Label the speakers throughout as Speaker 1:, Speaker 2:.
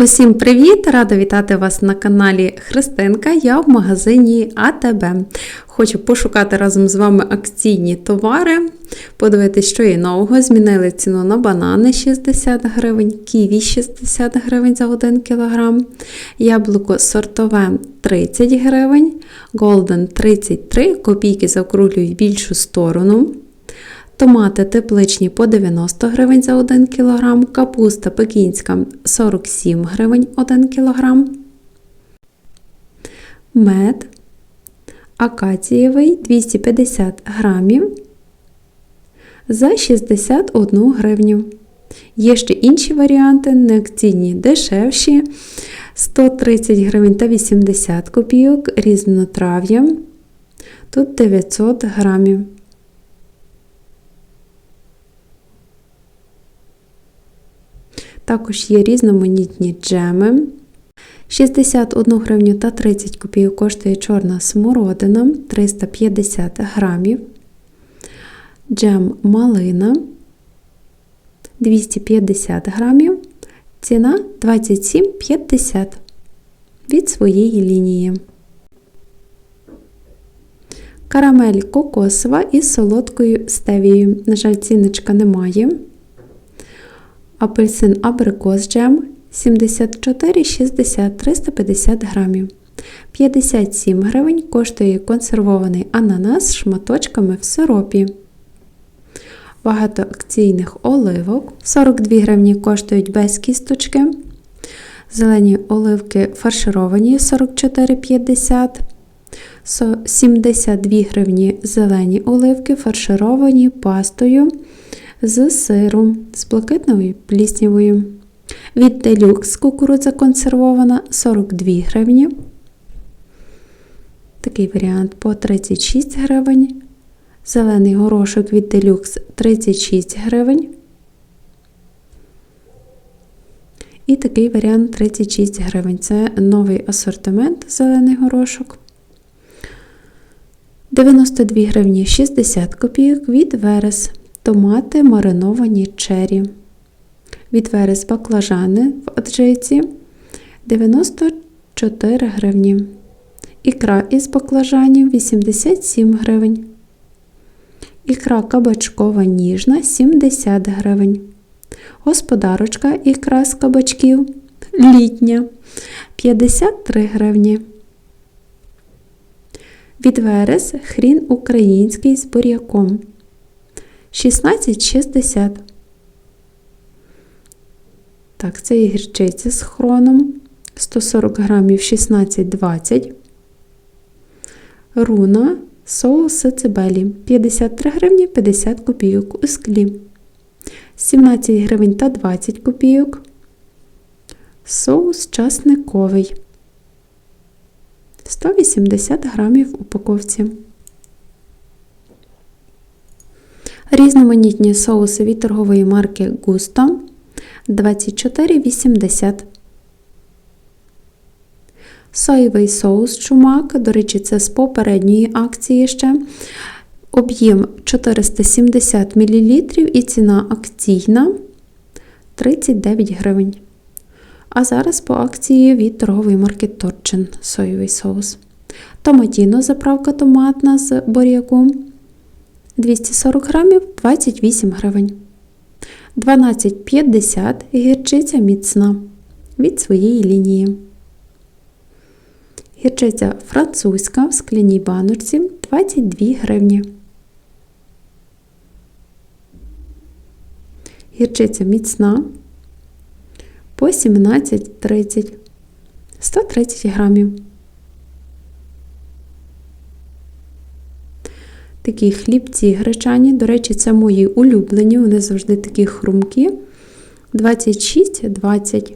Speaker 1: Усім привіт! Рада вітати вас на каналі Христинка. Я в магазині АТБ. Хочу пошукати разом з вами акційні товари, подивитися, що є нового. Змінили ціну на банани 60 гривень, ківі 60 гривень за 1 кг, яблуко сортове 30 гривень, голден 33 копійки заокруглюють більшу сторону. Томати тепличні по 90 гривень за 1 кг, капуста пекінська 47 гривень 1 кг, мед акацієвий 250 грамів за 61 гривню. Є ще інші варіанти, неакційні дешевші 130 гривень та 80 копійок, різнотрав'я. Тут 900 грамів. Також є різноманітні джеми. 61 гривню та 30 копійок коштує чорна смородина 350 грамів. Джем малина 250 грамів. Ціна 27,50 від своєї лінії. Карамель кокосова із солодкою стевією. На жаль, ціночка немає. Апельсин абрикос джем 74,60 350 грамів. 57 гривень коштує консервований ананас з шматочками в сиропі. Багато акційних оливок. 42 гривні коштують без кісточки. Зелені оливки фаршировані 44,50. 72 гривні зелені оливки фаршировані пастою з сиром, з блакитною пліснявою. Від делюкс кукурудза консервована 42 гривні. Такий варіант по 36 гривень. Зелений горошок від делюкс 36 гривень. І такий варіант 36 гривень. Це новий асортимент зелений горошок. 92 гривні 60 копійок від верес. Томати мариновані чері. Від верес баклажани в аджиці 94 гривні. Ікра із баклажанів 87 гривень. Ікра кабачкова ніжна 70 гривень. Господарочка ікра з кабачків літня 53 гривні. Від верес хрін український з буряком 16,60. Так, це і гірчиця з хроном 140 грамів 16,20. Руна соус цибелі 53 гривні 50 копійок у склі. 17 гривень та 20 копійок. Соус часниковий. 180 грамів в упаковці. Різноманітні соуси від торгової марки Gusto 24,80. Соєвий соус чумак, до речі, це з попередньої акції ще. Об'єм 470 мл і ціна акційна 39 гривень. А зараз по акції від торгової марки Торчин соєвий соус. Томатіно заправка томатна з буряком 240 грамів 28 гривень. 12,50 гірчиця міцна від своєї лінії. Гірчиця французька в скляній баночці 22 гривні. Гірчиця міцна по 17,30 130 грамів. Такі хлібці гречані, до речі, це мої улюблені, вони завжди такі хрумкі. 26-20.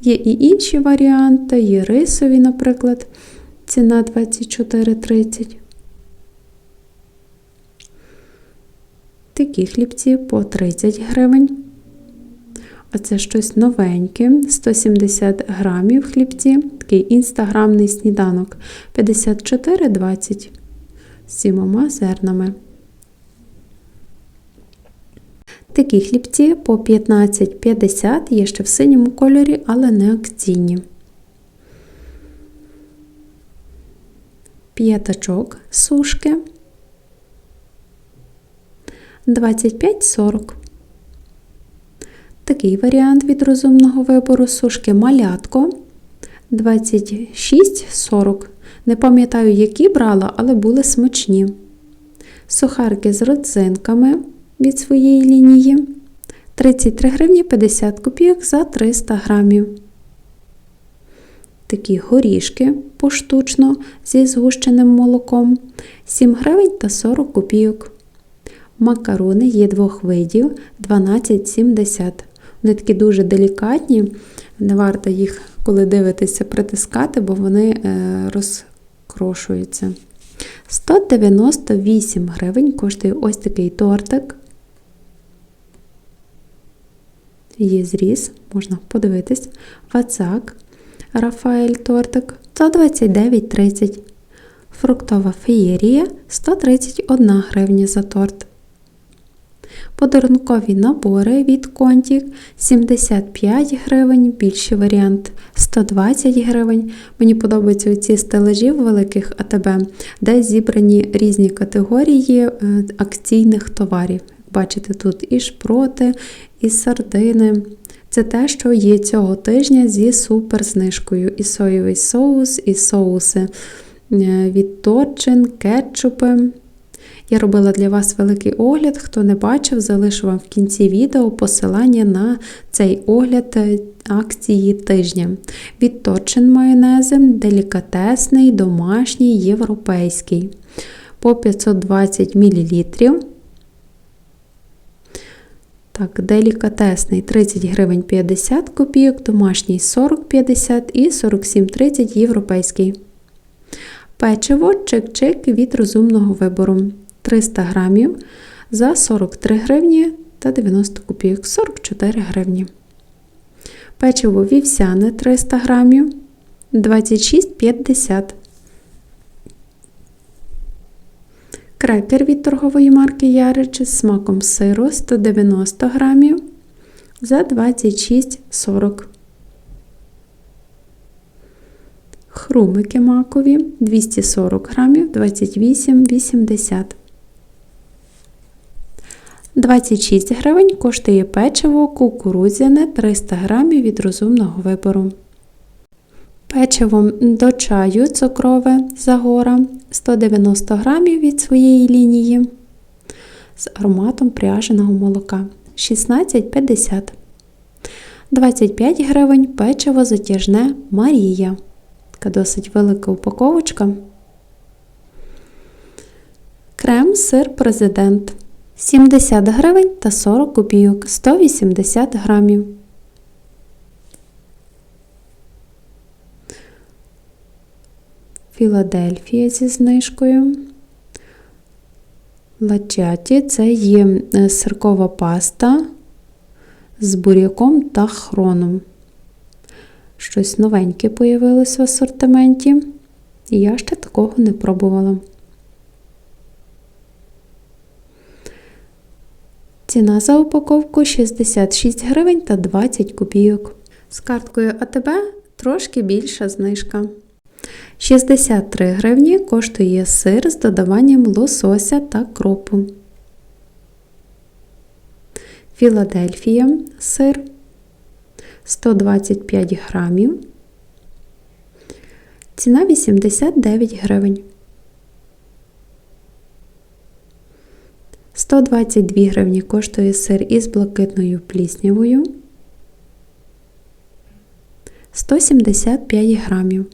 Speaker 1: Є і інші варіанти, є рисові, наприклад, ціна 24,30. Такі хлібці по 30 гривень. А це щось новеньке, 170 грамів хлібці, такий інстаграмний сніданок 54,20 з сімома зернами. Такі хлібці по 15,50 є ще в синьому кольорі, але не акційні. П'ятачок сушки 25,40. Такий варіант від розумного вибору сушки малятко 26,40. Не пам'ятаю, які брала, але були смачні. Сухарки з родзинками від своєї лінії 33 гривні 50 копійок за 300 грамів. Такі горішки поштучно зі згущеним молоком 7 гривень та 40 копійок. Макарони є двох видів 12,70. Вони такі дуже делікатні, не варто їх, коли дивитеся, притискати, бо вони е, розкрошуються. 198 гривень коштує ось такий тортик. Є зріз, можна подивитись. Вацак Рафаель тортик 129,30. Фруктова феєрія 131 гривня за торт. Подарункові набори від Контік 75 гривень, більший варіант 120 гривень. Мені подобаються ці стелажі в великих АТБ, де зібрані різні категорії е, акційних товарів. Бачите, тут і шпроти, і сардини. Це те, що є цього тижня зі суперзнижкою. І соєвий соус, і соуси е, від торчин, кетчупи. Я робила для вас великий огляд. Хто не бачив, залишу вам в кінці відео посилання на цей огляд е, акції тижня. Від торчин майонезем, делікатесний, домашній, європейський. По 520 мл. Так, делікатесний 30 гривень 50 копійок, домашній 40,50 і 47,30 європейський. Печиво чик-чик від розумного вибору. 300 грамів за 43 гривні та 90 копійок 44 гривні. Печиво вівсяне 300 грамів 26,50. Крекер від торгової марки Ярич з смаком сиру 190 грамів за 26,40. Хрумики макові 240 грамів 28,80. 26 гривень коштує печиво кукурудзяне 300 грамів від розумного вибору. Печиво до чаю цукрове Загора 190 грамів від своєї лінії з ароматом пряженого молока 16,50. 25 гривень печиво затяжне Марія. Така досить велика упаковочка. Крем сир президент 70 гривень та 40 копійок 180 грамів. Філадельфія зі знижкою. Лачаті це є е, сиркова паста з буряком та хроном. Щось новеньке появилось в асортименті. Я ще такого не пробувала. Ціна за упаковку 66 гривень та 20 копійок. З карткою АТБ трошки більша знижка. 63 гривні коштує сир з додаванням лосося та кропу. Філадельфія сир 125 грамів. Ціна 89 гривень. 122 гривні коштує сир із блакитною пліснявою. 175 грамів.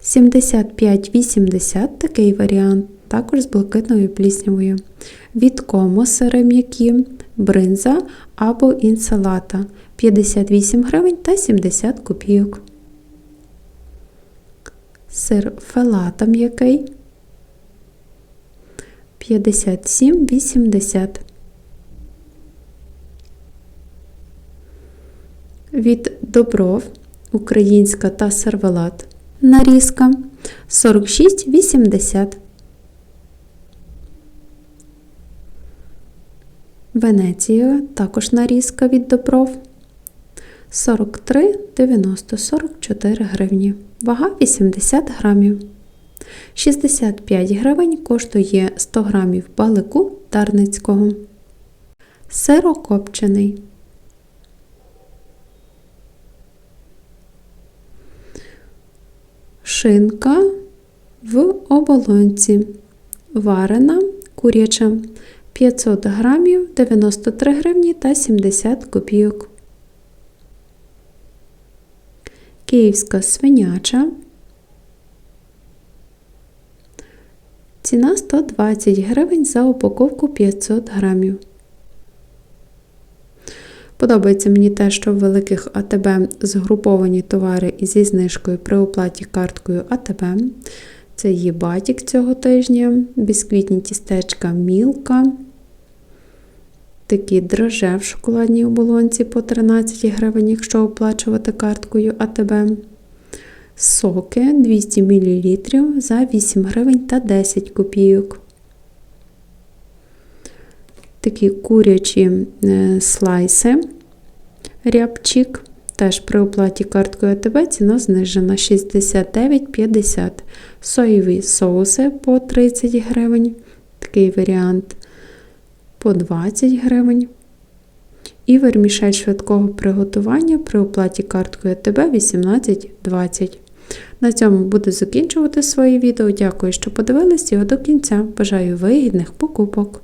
Speaker 1: Сімдесят п'ять вісімдесят такий варіант, також з блакитною пліснявою. Від комо сири м'які, бринза або інсалата 58 гривень та 70 копійок сир фелата м'який 57,80. Від добров українська та сервелат. Нарізка. 46,80. Венеція. Також нарізка від добров. 43,90 44 гривні. Вага 80 грамів. 65 гривень коштує 100 грамів балику Дарницького. Сирокопчений. Шинка в оболонці. Варена куряча 500 грамів 93 гривні та 70 копійок. Київська свиняча. Ціна 120 гривень за упаковку 500 грамів. Подобається мені те, що в великих АТБ згруповані товари зі знижкою при оплаті карткою АТБ. Це є батік цього тижня, бісквітні тістечка Мілка. Такі драже в шоколадній оболонці по 13 гривень, якщо оплачувати карткою АТБ. Соки 200 мл за 8 гривень та 10 копійок. Такі курячі е, слайси рябчик. Теж при оплаті карткою АТБ ціна знижена 69,50. Соєві соуси по 30 гривень. Такий варіант по 20 гривень. І вермішель швидкого приготування при оплаті карткою ТБ 18,20. На цьому буду закінчувати своє відео. Дякую, що подивились його до кінця. Бажаю вигідних покупок!